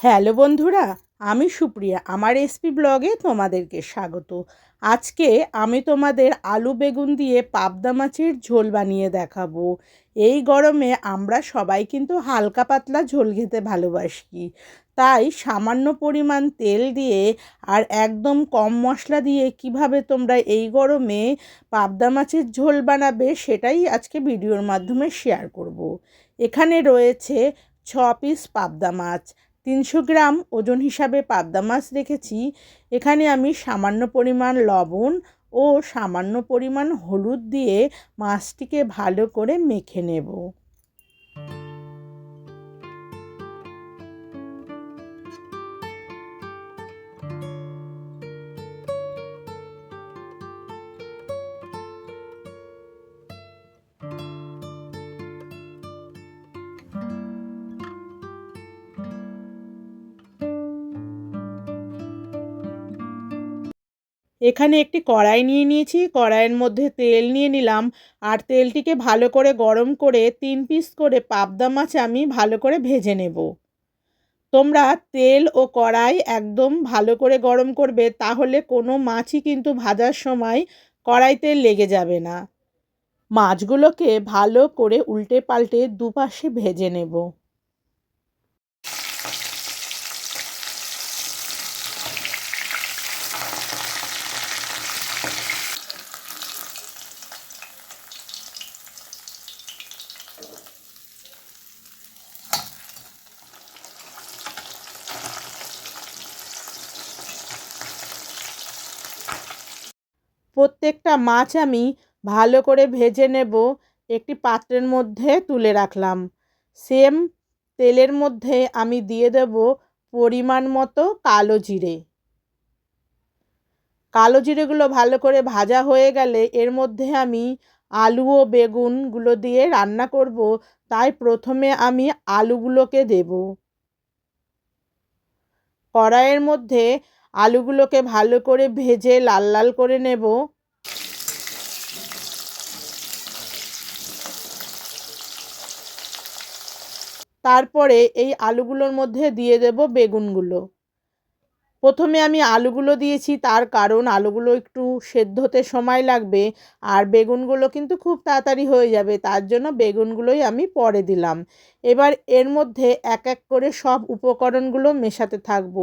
Hello বন্ধুরা, আমি সুপ্রিয়া। আমার এসপি ব্লগে তোমাদেরকে স্বাগত। আজকে আমি তোমাদের আলু বেগুন দিয়ে পাবদা মাছের ঝোল বানিয়ে দেখাবো। এই গরমে আমরা সবাই কিন্তু হালকা পাতলা ঝোল খেতে ভালোবাসি। তাই সামান্য পরিমাণ তেল দিয়ে আর একদম কম মশলা দিয়ে কীভাবে তোমরা এই গরমে পাবদা মাছের ঝোল বানাবে সেটাই আজকে ভিডিওর মাধ্যমে শেয়ার করব। এখানে রয়েছে ছ পিস পাবদা মাছ তিনশো গ্রাম ওজন হিসাবে পাবদা মাছ রেখেছি। এখানে আমি সামান্য পরিমাণ লবণ ও সামান্য পরিমাণ হলুদ দিয়ে মাছটিকে ভালো করে মেখে নেব। এখানে একটি কড়াই নিয়ে নিয়েছি, কড়াইয়ের মধ্যে তেল নিয়ে নিলাম। আর তেলটিকে ভালো করে গরম করে তিন পিস করে পাবদা মাছ আমি ভালো করে ভেজে নেব। তোমরা তেল ও কড়াই একদম ভালো করে গরম করবে, তাহলে কোনো মাছই কিন্তু ভাজার সময় কড়াইতে লেগে যাবে না। মাছগুলোকে ভালো করে উল্টে পাল্টে দুপাশে ভেজে নেব। প্রত্যেকটা মাছ আমি ভালো করে ভেজে নেব, একটি পাত্রের মধ্যে তুলে রাখলাম। সেম তেলের মধ্যে আমি দিয়ে দেব পরিমাণ মতো কালো জিরে। কালো জিরেগুলো ভালো করে ভাজা হয়ে গেলে এর মধ্যে আমি আলু ও বেগুনগুলো দিয়ে রান্না করব, তাই প্রথমে আমি আলুগুলোকে দেব। কড়াইয়ের মধ্যে আলুগুলোকে ভালো করে ভেজে লাল লাল করে নেব। তারপরে এই আলুগুলোর মধ্যে দিয়ে দেব বেগুনগুলো। প্রথমে আমি আলুগুলো দিয়েছি, তার কারণ আলুগুলো একটু সেদ্ধ হতে সময় লাগবে আর বেগুনগুলো কিন্তু খুব তাড়াতাড়ি হয়ে যাবে, তার জন্য বেগুনগুলোই আমি পরে দিলাম। এবার এর মধ্যে এক এক করে সব উপকরণগুলো মেশাতে থাকব।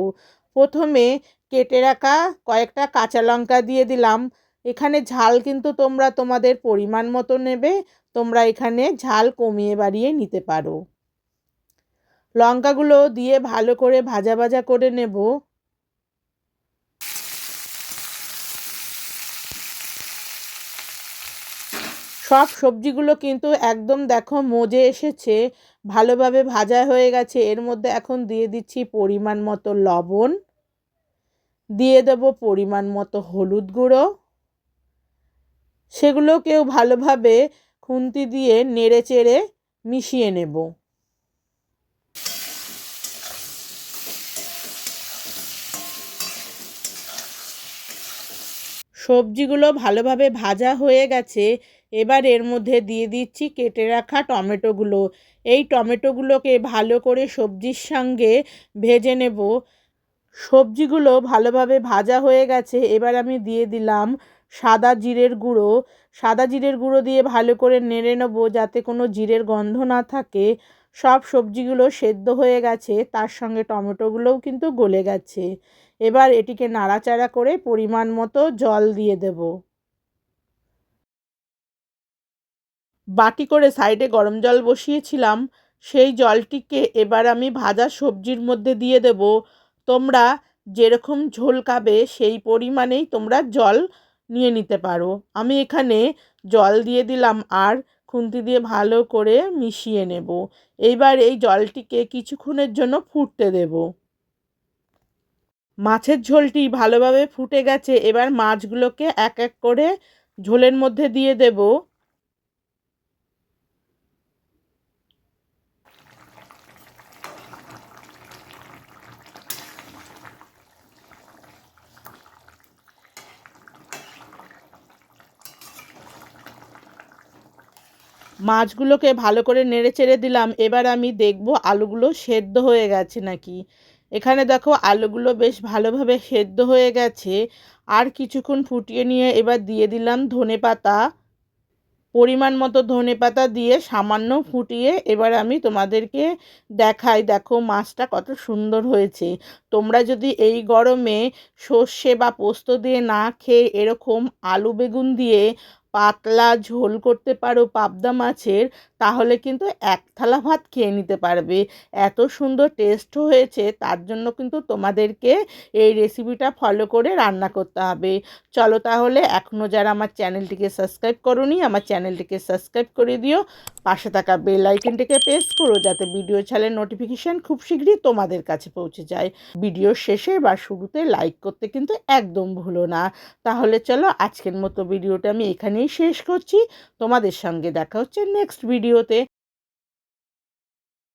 প্রথমে কেটে রাখা কয়েকটা কাঁচা লঙ্কা দিয়ে দিলাম। এখানে ঝাল কিন্তু তোমরা তোমাদের পরিমাণ মতো নেবে, তোমরা এখানে ঝাল কমিয়ে বাড়িয়ে নিতে পারো। লঙ্কাগুলো দিয়ে ভালো করে ভাজা ভাজা করে নেব। সব সবজিগুলো কিন্তু একদম দেখো মজে এসেছে, ভালোভাবে ভাজা হয়ে গেছে। এর মধ্যে এখন দিয়ে দিচ্ছি পরিমাণ মতো লবণ। দিয়ে দেব পরিমাণ মতো হলুদ গুঁড়ো। সেগুলোকেও ভালোভাবে খুন্তি দিয়ে নেড়ে চেড়ে মিশিয়ে নেব। সবজিগুলো ভালোভাবে ভাজা হয়ে গেছে। এবার এর মধ্যে দিয়ে দিচ্ছি কেটে রাখা টমেটোগুলো। এই টমেটোগুলোকে ভালো করে সবজির সঙ্গে ভেজে নেব। সবজিগুলো ভালোভাবে ভাজা হয়ে গেছে, এবার আমি দিয়ে দিলাম সাদা জিরের গুঁড়ো। সাদা জিরের গুঁড়ো দিয়ে ভালো করে নেড়ে নেব যাতে কোনো জিরের গন্ধ না থাকে। সব সবজিগুলো সেদ্ধ হয়ে গেছে, তার সঙ্গে টমেটোগুলোও কিন্তু গলে গেছে। এবার এটিকে নাড়াচাড়া করে পরিমাণ মতো জল দিয়ে দেব। বাটি করে সাইডে গরম জল বসিয়েছিলাম, সেই জলটিকে এবার আমি ভাজা সবজির মধ্যে দিয়ে দেব। তোমরা যেরকম ঝোল খাবে, সেই পরিমাণেই তোমরা জল নিয়ে নিতে পারো। আমি এখানে জল দিয়ে দিলাম আর খুন্তি দিয়ে ভালো করে মিশিয়ে নেব। এইবার এই জলটিকে কিছুক্ষণের জন্য ফুটতে দেব। মাছের ঝোলটি ভালোভাবে ফুটে গেছে। এবার মাছগুলোকে এক এক করে ঝোলের মধ্যে দিয়ে দেব। মাছগুলোকে ভালো করে নেড়ে চেড়ে দিলাম। এবার আমি দেখব আলুগুলো সেদ্ধ হয়ে গেছে নাকি। এখানে দেখো আলুগুলো বেশ ভালোভাবে সেদ্ধ হয়ে গেছে। আর কিছুক্ষণ ফুটিয়ে নিয়ে এবার দিয়ে দিলাম ধনে পাতা। পরিমাণ মতো ধনে পাতা দিয়ে সামান্য ফুটিয়ে এবার আমি তোমাদেরকে দেখাই। দেখো মাছটা কত সুন্দর হয়েছে। তোমরা যদি এই গরমে সর্ষে বা পোস্ত দিয়ে না খেয়ে এরকম আলু বেগুন দিয়ে পাতলা ঝোল করতে পারো পাবদা মাছের, তাহলে কিন্তু এক থালা ভাত খেয়ে নিতে পারবে। এত সুন্দর টেস্ট হয়েছে, তার জন্য কিন্তু তোমাদেরকে এই রেসিপিটা ফলো করে রান্না করতে হবে। চলো তাহলে এখনও যারা আমার চ্যানেলটিকে সাবস্ক্রাইব করোনি, আমার চ্যানেলটিকে সাবস্ক্রাইব করে দিও। পাশে থাকা বেল আইকনটিকে প্রেস করো, যাতে ভিডিও ছাড়ের নোটিফিকেশান খুব শীঘ্রই তোমাদের কাছে পৌঁছে যায়। ভিডিওর শেষে বা শুরুতে লাইক করতে কিন্তু একদম ভুলো না। তাহলে চলো আজকের মতো ভিডিওটা আমি এখানেই শেষ করছি। তোমাদের সঙ্গে দেখা হচ্ছে নেক্সট ভিডিওতে